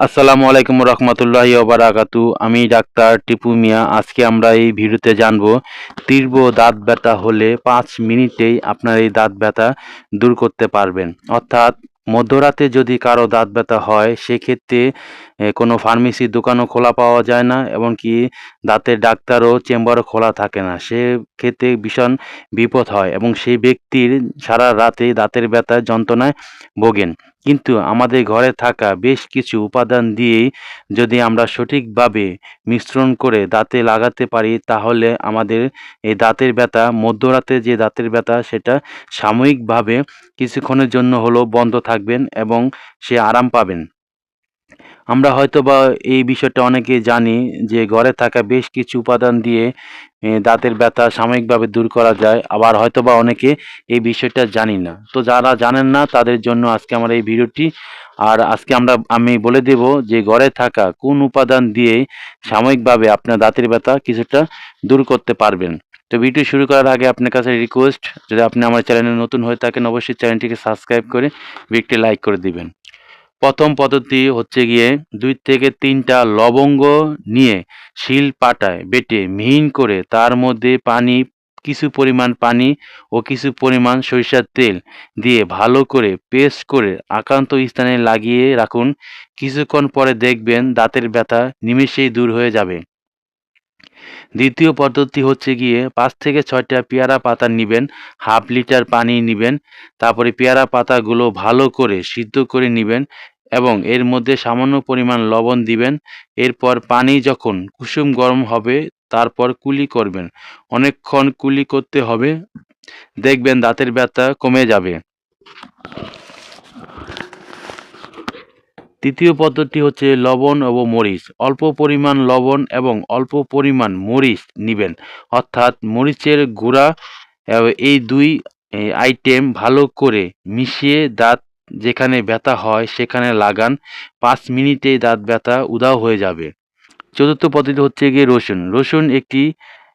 আসসালামু আলাইকুম রহমতুল্লাহি ওবারাকাতু আমি ডাক্তার টিপু মিয়া। আজকে আমরা এই ভিডিওতে জানব তীব্র দাঁত ব্যথা হলে পাঁচ মিনিটেই আপনার এই দাঁত ব্যথা দূর করতে পারবেন। অর্থাৎ মধ্যরাতে যদি কারও দাঁত ব্যথা হয়, সেক্ষেত্রে কোনো ফার্মেসির দোকানও খোলা পাওয়া যায় না এমনকি দাঁতের ডাক্তারও চেম্বারও খোলা থাকে না। সেক্ষেত্রে ভীষণ বিপদ হয় এবং সেই ব্যক্তির সারা রাতে দাঁতের ব্যথার যন্ত্রণায় ভোগেন। কিন্তু আমাদের ঘরে থাকা বেশ কিছু উপাদান দিয়েই যদি আমরা সঠিকভাবে মিশ্রণ করে দাঁতে লাগাতে পারি, তাহলে আমাদের এই দাঁতের ব্যথা, মধ্যরাতে যে দাঁতের ব্যথা, সেটা সাময়িকভাবে কিছুক্ষণের জন্য হলেও বন্ধ থাকবেন এবং সে আরাম পাবেন। আমরা হয়তো বা এই বিষয়টা অনেকে জানি যে ঘরে থাকা বেশ কিছু উপাদান দিয়ে দাঁতের ব্যথা সাময়িকভাবে দূর করা যায়। আবার হয়তোবা অনেকে এই বিষয়টা জানি না। তো যারা জানেন না, তাদের জন্য আজকে আমার এই ভিডিওটি। আর আজকে আমরা, আমি বলে দেব যে ঘরে থাকা কোন উপাদান দিয়ে সাময়িকভাবে আপনার দাঁতের ব্যথা কিছুটা দূর করতে পারবেন। তো ভিডিও শুরু করার আগে আপনার কাছে রিকোয়েস্ট যদি আপনি আমার চ্যানেলে নতুন হয়ে থাকেন, অবশ্যই চ্যানেলটিকে সাবস্ক্রাইব করে ভিডিওটি লাইক করে দিবেন। প্রথম পদ্ধতি হচ্ছে গিয়ে দুই থেকে তিনটা লবঙ্গ নিয়ে শিল পাটায় বেটে মিহিন করে তার মধ্যে পানি, কিছু পরিমাণ পানি ও কিছু পরিমাণ সরিষার তেল দিয়ে ভালো করে পেস্ট করে আক্রান্ত স্থানে লাগিয়ে রাখুন। কিছুক্ষণ পরে দেখবেন দাঁতের ব্যথা নিমেষেই দূর হয়ে যাবে। দ্বিতীয় পদ্ধতি হচ্ছে গিয়ে পাঁচ থেকে ছয়টা পেয়ারা পাতা নেবেন, হাফ লিটার পানি নেবেন, তারপরে পেয়ারা পাতাগুলো ভালো করে সিদ্ধ করে নেবেন এবং এর মধ্যে সামান্য পরিমাণ লবণ দিবেন। এরপর পানি যখন কুসুম গরম হবে, তারপর কুলি করবেন। অনেকক্ষণ কুলি করতে হবে। দেখবেন দাঁতের ব্যথা কমে যাবে। তৃতীয় পদ্ধতি হচ্ছে লবণ ও মরিচ। অল্প পরিমাণ লবণ এবং অল্প পরিমাণ মরিচ নেবেন। অর্থাৎ মরিচের গুঁড়া এই দুই আইটেম ভালো করে মিশিয়ে দাঁত যেখানে ব্যথা হয়, সেখানে লাগান। পাঁচ মিনিটেই দাঁত ব্যথা উধাও হয়ে যাবে। চতুর্থ পদ্ধতি হচ্ছে গিয়ে রসুন। রসুন একটি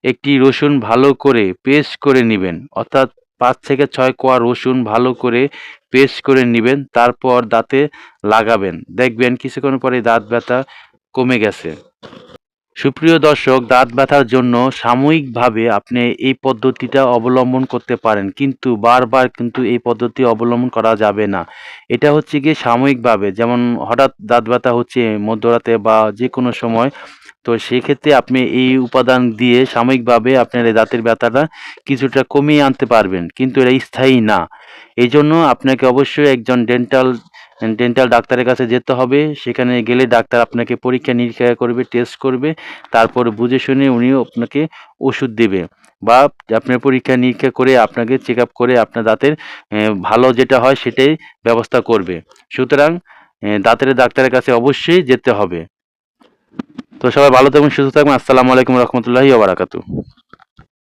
একটি রসুন ভালো করে পেস্ট করে নেবেন। অর্থাৎ পাঁচ থেকে ছয় কোয়া রসুন ভালো করে পেস্ট করে নেবেন। তারপর দাঁতে লাগাবেন। দেখবেন কিছুক্ষণ পরে দাঁত ব্যথা কমে গেছে। সুপ্রিয় দর্শক, দাঁত ব্যথার জন্য সাময়িকভাবে আপনি এই পদ্ধতিটা অবলম্বন করতে পারেন, কিন্তু বারবার কিন্তু এই পদ্ধতি অবলম্বন করা যাবে না। এটা হচ্ছে গিয়ে সাময়িকভাবে, যেমন হঠাৎ দাঁত ব্যথা হচ্ছে মধ্যরাতে বা যে কোনো সময়, তো সেক্ষেত্রে আপনি এই উপাদান দিয়ে সাময়িকভাবে আপনার এই দাঁতের ব্যথাটা কিছুটা কমিয়ে আনতে পারবেন, কিন্তু এটা স্থায়ী না। এই জন্য আপনাকে অবশ্যই একজন ডেন্টাল ডেন্টাল ডাক্তারের কাছে যেতে হবে। সেখানে গেলে ডাক্তার আপনাকে পরীক্ষা নিরীক্ষা করবে টেস্ট করবে, তারপর বুঝে শুনে উনিও আপনাকে ওষুধ দেবে বা আপনার পরীক্ষা নিরীক্ষা করে আপনাকে চেক আপ করে আপনার দাঁতের ভালো যেটা হয় সেটাই ব্যবস্থা করবে। সুতরাং দাঁতের ডাক্তারের কাছে অবশ্যই যেতে হবে। তো সবাই ভালো থাকবেন সুস্থ থাকবেন আসসালামু আলাইকুম রহমতুল্লাহি ওবারাকাতু